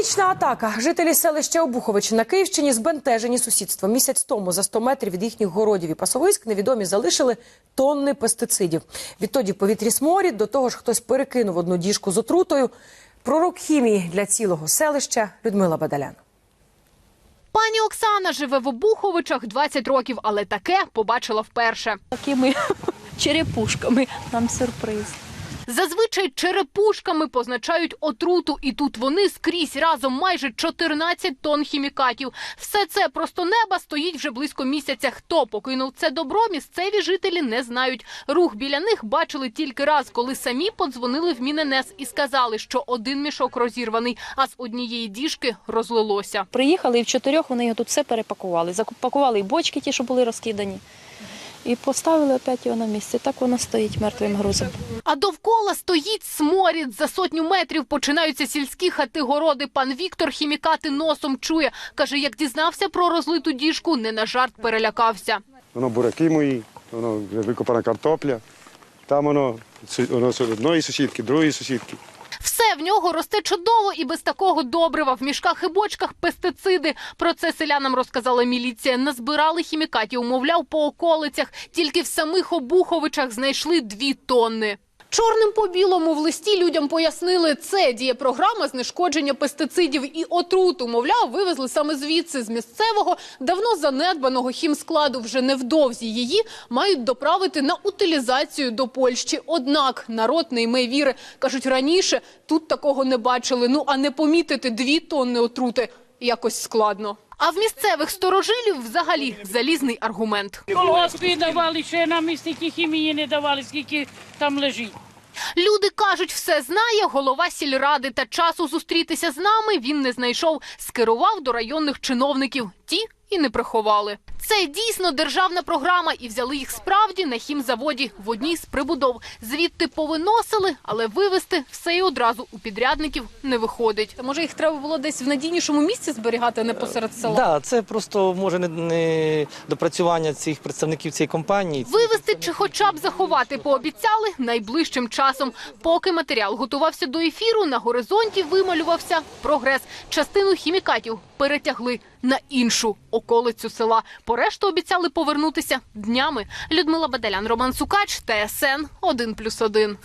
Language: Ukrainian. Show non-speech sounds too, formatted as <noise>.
Хімічна атака. Жителі селища Обухович на Київщині збентежені сусідством. Місяць тому за 100 метрів від їхніх городів і пасовиськ невідомі залишили тонни пестицидів. Відтоді в повітрі сморід, до того ж хтось перекинув одну діжку з отрутою. Пророк хімії для цілого селища Людмила Бадалян. Пані Оксана живе в Обуховичах 20 років, але таке побачила вперше. такими <laughs> черепушками. Нам сюрприз. Зазвичай черепушками позначають отруту, і тут вони скрізь разом майже 14 тонн хімікатів. Все це просто неба стоїть вже близько місяця. Хто покинув це добро, місцеві жителі не знають. Рух біля них бачили тільки раз, коли самі подзвонили в Міненес і сказали, що один мішок розірваний, а з однієї діжки розлилося. Приїхали і в чотирьох вони його тут все перепакували. Запакували і бочки, ті, що були розкидані. І поставили опять його на місце. Так воно стоїть мертвим грузом. А довкола стоїть сморід. За сотню метрів починаються сільські хати-городи. Пан Віктор хімікати носом чує. Каже, як дізнався про розлиту діжку, не на жарт перелякався. Воно бураки мої, воно викопана картопля. Там воно, воно одної сусідки, другої сусідки. В нього росте чудово і без такого добрива. В мішках і бочках пестициди. Про це селянам розказала міліція. Назбирали хімікатів, мовляв, по околицях. Тільки в самих Обуховичах знайшли дві тонни. Чорним по білому в листі людям пояснили, це діє програма знешкодження пестицидів і отруту. Мовляв, вивезли саме звідси з місцевого давно занедбаного хімскладу. Вже невдовзі її мають доправити на утилізацію до Польщі. Однак народ не йме віри. кажуть раніше тут такого не бачили. Ну а не помітити дві тонни отрути якось складно. А в місцевих сторожилів взагалі залізний аргумент. Колгоспи давали, ще нам і стільки хімії не давали, скільки там лежить. Люди кажуть, все знає голова сільради. Та часу зустрітися з нами він не знайшов. Скерував до районних чиновників. Ті і не приховали. Це дійсно державна програма, і взяли їх справді на хімзаводі в одній з прибудов. Звідти повиносили, але вивезти все і одразу у підрядників не виходить. Може, їх треба було десь в надійнішому місці зберігати, а не посеред села. Да, це просто може не, не допрацювання цих представників цієї компанії. Вивезти чи хоча б заховати пообіцяли найближчим часом. Поки матеріал готувався до ефіру, на горизонті вималювався прогрес. Частину хімікатів перетягли на іншу околицю села. Порешту обіцяли повернутися днями. Людмила Бадалян, Роман Сукач, ТСН 1+,1.